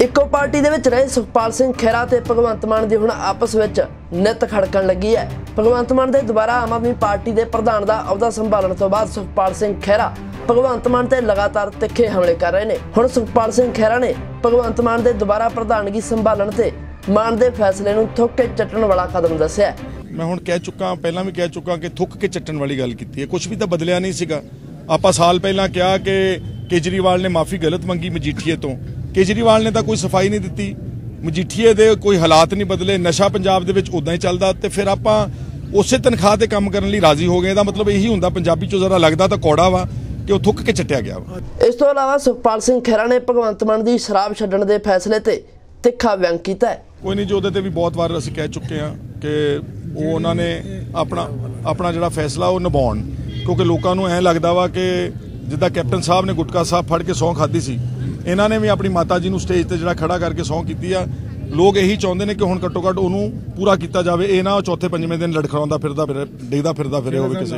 ਇੱਕੋ ਪਾਰਟੀ ਦੇ ਵਿੱਚ ਰਹੇ ਸੁਖਪਾਲ ਸਿੰਘ ਖਹਿਰਾ ਤੇ ਭਗਵੰਤ ਮਾਨ ਦੀ ਹੁਣ ਆਪਸ ਵਿੱਚ ਨਿਤ ਖੜਕਣ ਲੱਗੀ ਹੈ। ਭਗਵੰਤ ਮਾਨ ਦੇ ਦੁਬਾਰਾ ਆਮ ਆਦਮੀ ਪਾਰਟੀ ਦੇ ਪ੍ਰਧਾਨ ਦਾ ਅਹੁਦਾ ਸੰਭਾਲਣ ਤੋਂ ਬਾਅਦ ਸੁਖਪਾਲ ਸਿੰਘ ਖਹਿਰਾ ਭਗਵੰਤ ਮਾਨ ਤੇ ਲਗਾਤਾਰ ਤਿੱਖੇ ਹਮਲੇ ਕਰ ਰਹੇ ਨੇ। ਹੁਣ ਸੁਖਪਾਲ ਸਿੰਘ ਖਹਿਰਾ ਨੇ ਭਗਵੰਤ ਮਾਨ ਦੇ ਦੁਬਾਰਾ ਪ੍ਰਧਾਨਗੀ ਸੰਭਾਲਣ ਤੇ ਮਾਨ ਦੇ ਫੈਸਲੇ ਨੂੰ ਥੁੱਕ ਕੇ ਚੱਟਣ ਵਾਲਾ ਕਦਮ ਦੱਸਿਆ ਮੈਂ ਹੁਣ ਕਹਿ ਚੁੱਕਾ, ਪਹਿਲਾਂ ਵੀ ਕਹਿ ਚੁੱਕਾ ਕਿ ਥੁੱਕ ਕੇ ਚੱਟਣ ਵਾਲੀ ਗੱਲ ਕੀਤੀ ਹੈ। ਕੁਝ ਵੀ ਤਾਂ ਬਦਲਿਆ ਨਹੀਂ ਸੀਗਾ। ਆਪਾਂ ਸਾਲ ਪਹਿਲਾਂ ਕਿਹਾ ਕਿ ਕੇਜਰੀਵਾਲ ਨੇ ਮਾਫੀ ਗਲਤ ਮੰਗੀ ਮਜੀਠੀਏ ਤੋਂ। ਕੇਜਰੀਵਾਲ ਨੇ ਤਾਂ ਕੋਈ ਸਫ਼ਾਈ ਨਹੀਂ ਦਿੱਤੀ। ਮਜੀਠੀਏ ਦੇ ਕੋਈ ਹਾਲਾਤ ਨਹੀਂ ਬਦਲੇ। ਨਸ਼ਾ ਪੰਜਾਬ ਦੇ ਵਿੱਚ ਉਦਾਂ ਹੀ ਚੱਲਦਾ ਤੇ ਫਿਰ ਆਪਾਂ ਉਸੇ ਤਨਖਾਹ ਤੇ ਕੰਮ ਕਰਨ ਲਈ ਰਾਜ਼ੀ ਹੋ ਗਏ। ਇਹਦਾ ਮਤਲਬ ਇਹੀ ਹੁੰਦਾ ਪੰਜਾਬੀ ਚੋਂ ਜ਼ਰਾ ਲੱਗਦਾ ਤਾਂ ਕੌੜਾ ਵਾ ਕਿ ਉਹ ਥੁੱਕ ਕੇ ਚੱਟਿਆ ਗਿਆ ਵਾ। ਇਸ ਤੋਂ ਇਲਾਵਾ ਸੁਖਪਾਲ ਸਿੰਘ ਖਹਿਰਾ ਨੇ ਭਗਵੰਤ ਮਾਨ ਦੀ ਸ਼ਰਾਬ ਛੱਡਣ ਦੇ ਫੈਸਲੇ ਤੇ ਤਿੱਖਾ ਵਿਅੰਗ ਕੀਤਾ ਕੋਈ ਨਹੀਂ ਜੀ ਉਹਦੇ ਤੇ ਵੀ ਬਹੁਤ ਵਾਰ ਅਸੀਂ ਕਹਿ ਚੁੱਕੇ ਹਾਂ ਕਿ ਉਹ ਉਹਨਾਂ ਨੇ ਆਪਣਾ ਆਪਣਾ ਜਿਹੜਾ ਫੈਸਲਾ ਉਹ ਨਿਭਾਉਣ। ਕਿਉਂਕਿ ਲੋਕਾਂ ਨੂੰ ਐਂ ਲੱਗਦਾ ਵਾ ਕਿ ਜਿੱਦਾਂ ਕੈਪਟਨ ਸਾਹਿਬ ਨੇ ਗੁਟਕਾ ਸਾਹਿਬ ਫੜ ਕੇ ਸਹੁੰ ਖਾਧੀ ਸੀ ਇਹਨਾਂ ਨੇ ਵੀ ਆਪਣੀ ਮਾਤਾ ਜੀ ਨੂੰ ਸਟੇਜ ਤੇ ਜਿਹੜਾ ਖੜਾ ਕਰਕੇ ਸਹੁੰ ਕੀਤੀ ਆ। ਲੋਕ ਇਹੀ ਚਾਹੁੰਦੇ ਨੇ ਕਿ ਹੁਣ ਘੱਟੋ ਘੱਟ ਉਹਨੂੰ ਪੂਰਾ ਕੀਤਾ ਜਾਵੇ। ਇਹ ਨਾ ਉਹ ਚੌਥੇ ਪੰਜਵੇਂ ਦਿਨ ਲੜਖੜਾਉਂਦਾ ਫਿਰਦਾ ਫਿਰ, ਡਿੱਗਦਾ ਫਿਰਦਾ ਫਿਰੇ ਹੋਵੇ ਕਿਸੇ।